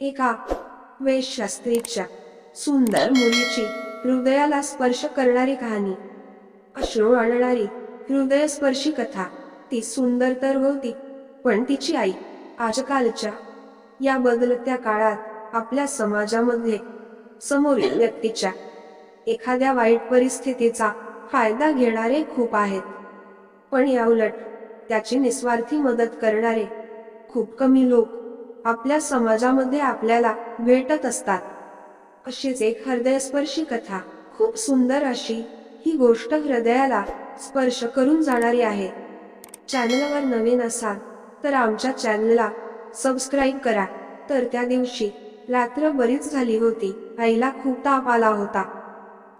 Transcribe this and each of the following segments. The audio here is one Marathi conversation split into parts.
एका वेशशास्त्रीच्या सुंदर मुलीची हृदयाला स्पर्श करणारी कहाणी. अश्रू आणणारी हृदयस्पर्शी कथा. ती सुंदर तर होती पण तिची आई आजकालच्या या बदलत्या काळात आपल्या समाजामध्ये समोरील व्यक्तीच्या एखाद्या वाईट परिस्थितीचा फायदा घेणारे खूप आहेत. पण याउलट त्याची निस्वार्थी मदत करणारे खूप कमी लोक आपल्या समाजामध्ये आपल्याला भेटत असतात. अशीच एक हृदयस्पर्शी कथा खूप सुंदर अशी ही गोष्ट हृदयाला स्पर्श करून जाणारी आहे. चॅनलवर नवीन असाल तर आमच्या चॅनलला सबस्क्राईब करा. तर त्या दिवशी रात्र बरीच झाली होती आईला खूप ताप आला होता.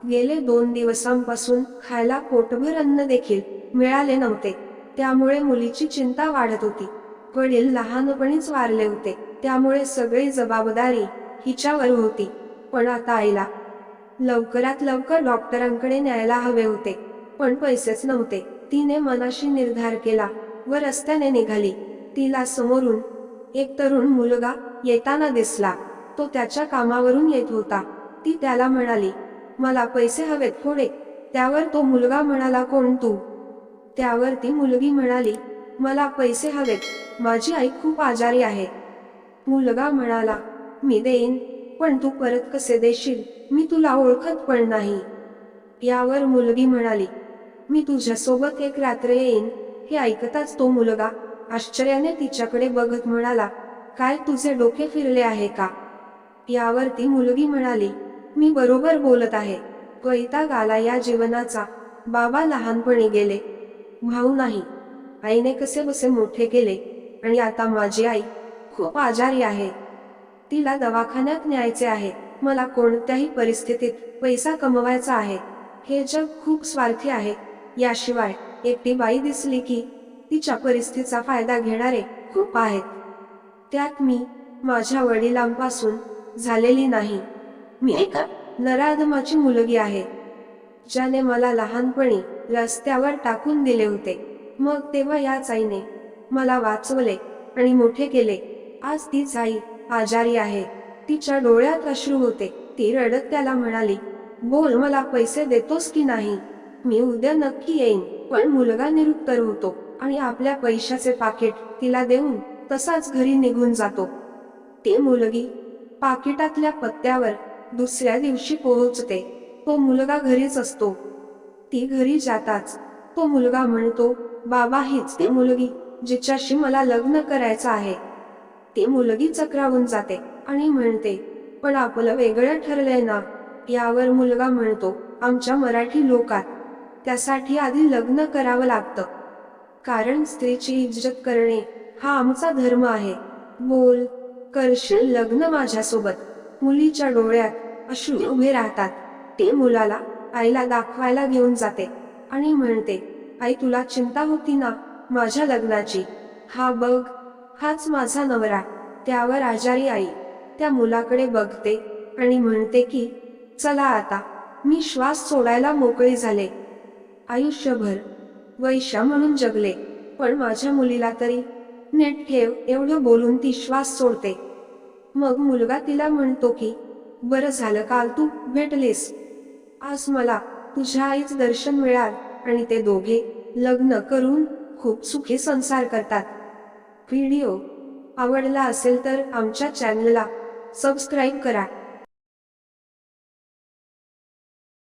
गेले दोन दिवसांपासून खायला पोटभर अन्न देखील मिळाले नव्हते त्यामुळे मुलीची चिंता वाढत होती. वडील लहानपणीच वारले होते. त्यामुळे सगळी जबाबदारी हिच्यावर होती. पण आता आईला लवकरात लवकर डॉक्टरांकडे न्यायला हवे होते. पण पैसेच नव्हते. तिने मनाशी निर्धार केला व रस्त्याने निघाली. तिला समोरून एक तरुण मुलगा येताना दिसला. तो त्याच्या कामावरून येत होता. ती त्याला म्हणाली मला पैसे हवेत थोडे. त्यावर तो मुलगा म्हणाला कोण तू? त्यावर ती मुलगी म्हणाली मला पैसे हवेत. माझी आई खूप आजारी आहे. मुलगा म्हणाला मी देईन पण तू परत कसे देशील? मी तुला ओळखत पण नाही. यावर मुलगी म्हणाली मी तुझ्यासोबत एक रात्र येईन. हे ऐकताच तो मुलगा आश्चर्याने तिच्याकडे बघत म्हणाला काय तुझे डोके फिरले आहे का? यावर ती मुलगी म्हणाली मी बरोबर बोलत आहे. वैताग आला या जीवनाचा. बाबा लहानपणी गेले. भाऊ नाही. आईने कसे बसे मोठे केले आणि आता माझी आई खूप आजारी आहे. तिला दवाखान्यात न्यायचे आहे. मला कोणत्याही परिस्थितीत पैसा कमवायचा आहे. हे जग खूप स्वार्थी आहे. याशिवाय एकटी बाई दिसली की तिच्या परिस्थितीचा फायदा घेणारे खूप आहेत. त्यात मी माझ्या वडिलांपासून झालेली नाही. मी एका नराधमाची मुलगी आहे. ज्याने मला लहानपणी रस्त्यावर टाकून दिले होते. मग तेव्हा याच आईने मला वाचवले आणि मोठे केले. आज तीच आई आजारी आहे. तिच्या डोळ्यात अश्रू होते. ती रडत त्याला म्हणाली बोल मला पैसे देतोस की नाही? मी उद्या नक्की येईन पण मुलगा निरुत्तर होतो आणि आपल्या पैशाचे पाकिट तिला देऊन तसाच घरी निघून जातो. ते मुलगी पाकिटातल्या पत्त्यावर दुसऱ्या दिवशी पोहोचते. तो मुलगा घरीच असतो. ती घरी जाताच तो मुलगा म्हणतो बाबा हीच ती मुलगी जिच्याशी मला लग्न करायचं आहे. ती मुलगी चक्रावून जाते आणि म्हणते पण आपलं वेगळं ठरलंय ना. यावर मुलगा म्हणतो आमच्या मराठी लोकात त्यासाठी आधी लग्न करावं लागतं. कारण स्त्रीची इज्जत करणे हा आमचा धर्म आहे. बोल करशील लग्न माझ्यासोबत. मुलीच्या डोळ्यात अश्रू उभे राहतात. ते मुलाला आईला दाखवायला घेऊन जाते आणि म्हणते आई तुला चिंता होती ना माझ्या लग्नाची? हा बघ हाच माझा नवरा त्यावर आजारी आई. त्या मुलाकडे बघते आणि म्हणते की चला आता मी श्वास सोडायला मोकळी झाले. आयुष्यभर वैश्या म्हणून जगले पण माझ्या मुलीला तरी नेट ठेव एवढं बोलून ती श्वास सोडते. मग मुलगा तिला म्हणतो की बरं झालं काल तू भेटलीस. आज मला तुझ्या आईच दर्शन मिळाल. आणि ते दोघे लग्न करून खूप सुखी संसार करतात. व्हिडिओ आवडला असेल तर आमच्या चॅनलला सबस्क्राईब करा.